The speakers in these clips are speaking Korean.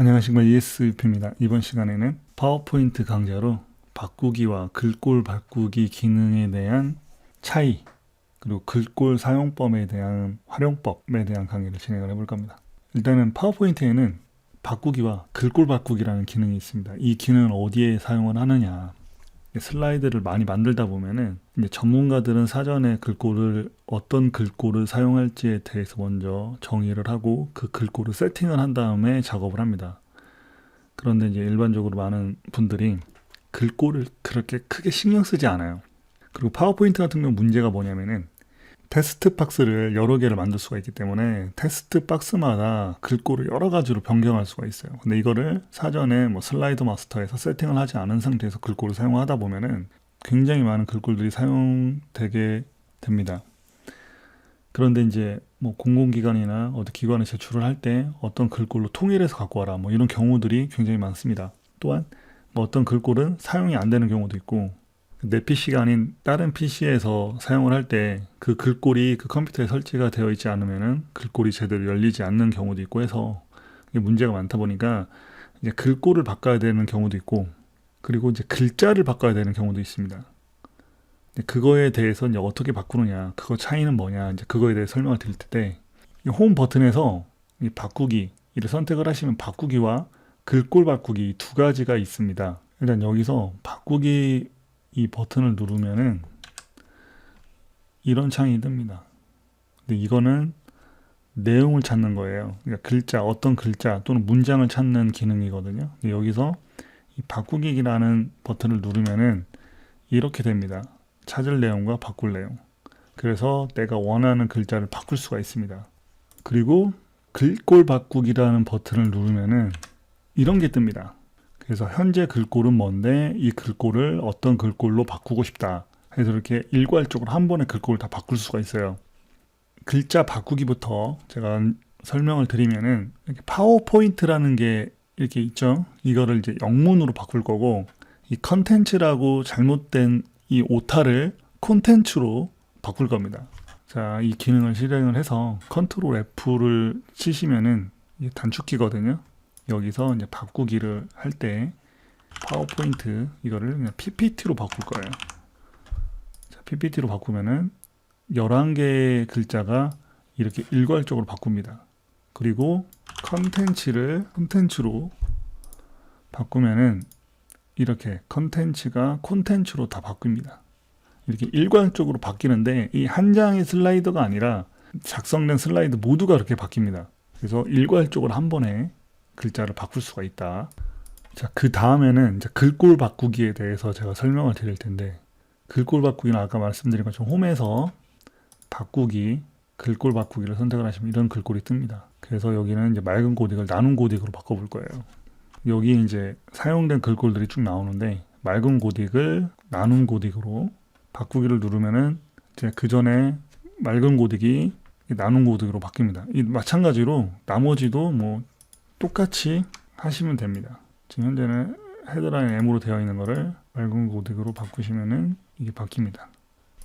안녕하십니까 ESP입니다. 이번 시간에는 파워포인트 강좌로 바꾸기와 글꼴 바꾸기 기능에 대한 차이 그리고 글꼴 사용법에 대한 활용법에 대한 강의를 진행을 해볼 겁니다. 일단은 파워포인트에는 바꾸기와 글꼴 바꾸기라는 기능이 있습니다. 이 기능은 어디에 사용을 하느냐? 슬라이드를 많이 만들다 보면은 이제 전문가들은 사전에 글꼴을 어떤 글꼴을 사용할지에 대해서 먼저 정의를 하고 그 글꼴을 세팅을 한 다음에 작업을 합니다. 그런데 이제 일반적으로 많은 분들이 글꼴을 그렇게 크게 신경 쓰지 않아요. 그리고 파워포인트 같은 경우 문제가 뭐냐면은 테스트 박스를 여러 개를 만들 수가 있기 때문에 테스트 박스마다 글꼴을 여러 가지로 변경할 수가 있어요. 근데 이거를 사전에 뭐 슬라이드 마스터에서 세팅을 하지 않은 상태에서 글꼴을 사용하다 보면은 굉장히 많은 글꼴들이 사용되게 됩니다. 그런데 이제 뭐 공공기관이나 어디 기관에 제출을 할 때 어떤 글꼴로 통일해서 갖고 와라 뭐 이런 경우들이 굉장히 많습니다. 또한 뭐 어떤 글꼴은 사용이 안 되는 경우도 있고 내 PC가 아닌 다른 PC에서 사용을 할 때 그 글꼴이 그 컴퓨터에 설치가 되어 있지 않으면은 글꼴이 제대로 열리지 않는 경우도 있고 해서 문제가 많다 보니까 이제 글꼴을 바꿔야 되는 경우도 있고 그리고 이제 글자를 바꿔야 되는 경우도 있습니다. 그거에 대해서 이제 어떻게 바꾸느냐, 그거 차이는 뭐냐, 이제 그거에 대해 설명을 드릴 이홈 버튼에서 이 바꾸기 이를 선택을 하시면 바꾸기와 글꼴 바꾸기 이두 가지가 있습니다. 일단 여기서 바꾸기 이 버튼을 누르면은 이런 창이 뜹니다. 근데 이거는 내용을 찾는 거예요. 그러니까 글자, 어떤 글자 또는 문장을 찾는 기능이거든요. 여기서 이 바꾸기라는 버튼을 누르면은 이렇게 됩니다. 찾을 내용과 바꿀 내용. 그래서 내가 원하는 글자를 바꿀 수가 있습니다. 그리고 글꼴 바꾸기라는 버튼을 누르면은 이런 게 뜹니다. 그래서 현재 글꼴은 뭔데 이 글꼴을 어떤 글꼴로 바꾸고 싶다. 해서 이렇게 일괄적으로 한 번에 글꼴을 다 바꿀 수가 있어요. 글자 바꾸기부터 제가 설명을 드리면은 파워포인트라는 게 이렇게 있죠. 이거를 이제 영문으로 바꿀 거고 이 컨텐츠라고 잘못된 이 오타를 콘텐츠로 바꿀 겁니다. 자, 이 기능을 실행을 해서 컨트롤 F를 치시면은 단축키거든요. 여기서 이제 바꾸기를 할 때 파워포인트 이거를 그냥 PPT로 바꿀 거예요. 자, PPT로 바꾸면은 11개의 글자가 이렇게 일괄적으로 바꿉니다. 그리고 컨텐츠를 컨텐츠로 바꾸면은 이렇게 컨텐츠가 콘텐츠로 다 바뀝니다. 이렇게 일괄적으로 바뀌는데 이 한 장의 슬라이드가 아니라 작성된 슬라이드 모두가 그렇게 바뀝니다. 그래서 일괄적으로 한 번에 글자를 바꿀 수가 있다. 자, 그 다음에는 이제 글꼴 바꾸기에 대해서 제가 설명을 드릴 텐데 글꼴 바꾸기는 아까 말씀드린 것처럼 홈에서 바꾸기, 글꼴 바꾸기를 선택을 하시면 이런 글꼴이 뜹니다. 그래서 여기는 이제 맑은 고딕을 나눈 고딕으로 바꿔볼 거예요. 여기 이제 사용된 글꼴들이 쭉 나오는데 맑은 고딕을 나눈 고딕으로 바꾸기를 누르면은 이제 그 전에 맑은 고딕이 나눈 고딕으로 바뀝니다. 이 마찬가지로 나머지도 뭐 똑같이 하시면 됩니다. 지금 현재는 헤드라인 M으로 되어 있는 거를 맑은 고딕으로 바꾸시면은 이게 바뀝니다.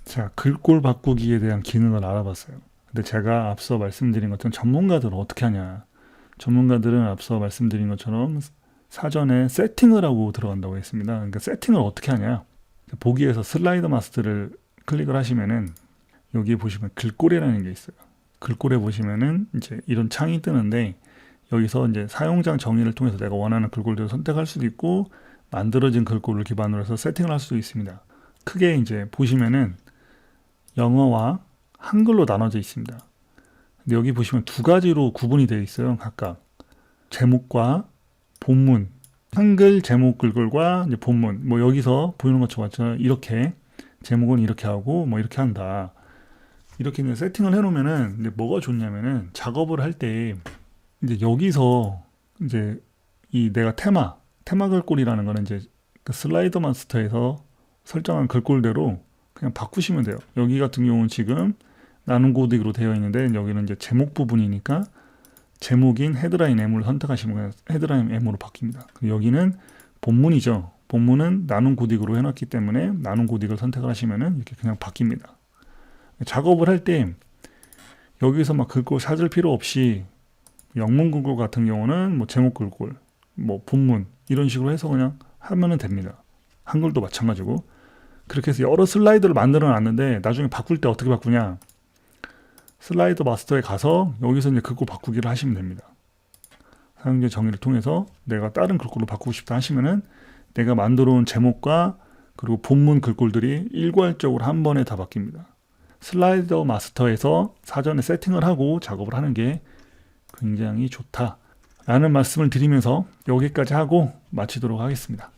자, 글꼴 바꾸기에 대한 기능을 알아봤어요. 근데 제가 앞서 말씀드린 것처럼 전문가들은 어떻게 하냐? 전문가들은 앞서 말씀드린 것처럼 사전에 세팅을 하고 들어간다고 했습니다. 그러니까 세팅을 어떻게 하냐? 보기에서 슬라이드 마스터를 클릭을 하시면은 여기 보시면 글꼴이라는 게 있어요. 글꼴에 보시면은 이제 이런 창이 뜨는데 여기서 이제 사용장 정의를 통해서 내가 원하는 글꼴들을 선택할 수도 있고 만들어진 글꼴을 기반으로 해서 세팅을 할 수도 있습니다. 크게 이제 보시면은 영어와 한글로 나눠져 있습니다. 근데 여기 보시면 두 가지로 구분이 되어 있어요. 각각 제목과 본문, 한글 제목 글꼴과 이제 본문. 뭐 여기서 보이는 것처럼? 이렇게 제목은 이렇게 하고 뭐 이렇게 한다. 이렇게 세팅을 해놓으면은 뭐가 좋냐면은 작업을 할때 이제 여기서 이제 이 내가 테마 테마 글꼴이라는 거는 이제 그 슬라이더 마스터에서 설정한 글꼴대로 그냥 바꾸시면 돼요. 여기 같은 경우는 지금 나눈 고딕으로 되어 있는데 여기는 이제 제목 부분이니까 제목인 헤드라인 M을 선택하시면 헤드라인 M으로 바뀝니다. 여기는 본문이죠. 본문은 나눈 고딕으로 해놨기 때문에 나눈 고딕을 선택을 하시면은 이렇게 그냥 바뀝니다. 작업을 할 때 여기서 막 글꼴 찾을 필요 없이 영문 글꼴 같은 경우는 뭐 제목 글꼴 뭐 본문 이런 식으로 해서 그냥 하면은 됩니다. 한글도 마찬가지고 그렇게 해서 여러 슬라이드를 만들어 놨는데 나중에 바꿀 때 어떻게 바꾸냐 슬라이드 마스터에 가서 여기서 이제 글꼴 바꾸기를 하시면 됩니다. 사용자 정의를 통해서 내가 다른 글꼴로 바꾸고 싶다 하시면은 내가 만들어 온 제목과 그리고 본문 글꼴들이 일괄적으로 한 번에 다 바뀝니다. 슬라이더 마스터에서 사전에 세팅을 하고 작업을 하는 게 굉장히 좋다라는 말씀을 드리면서 여기까지 하고 마치도록 하겠습니다.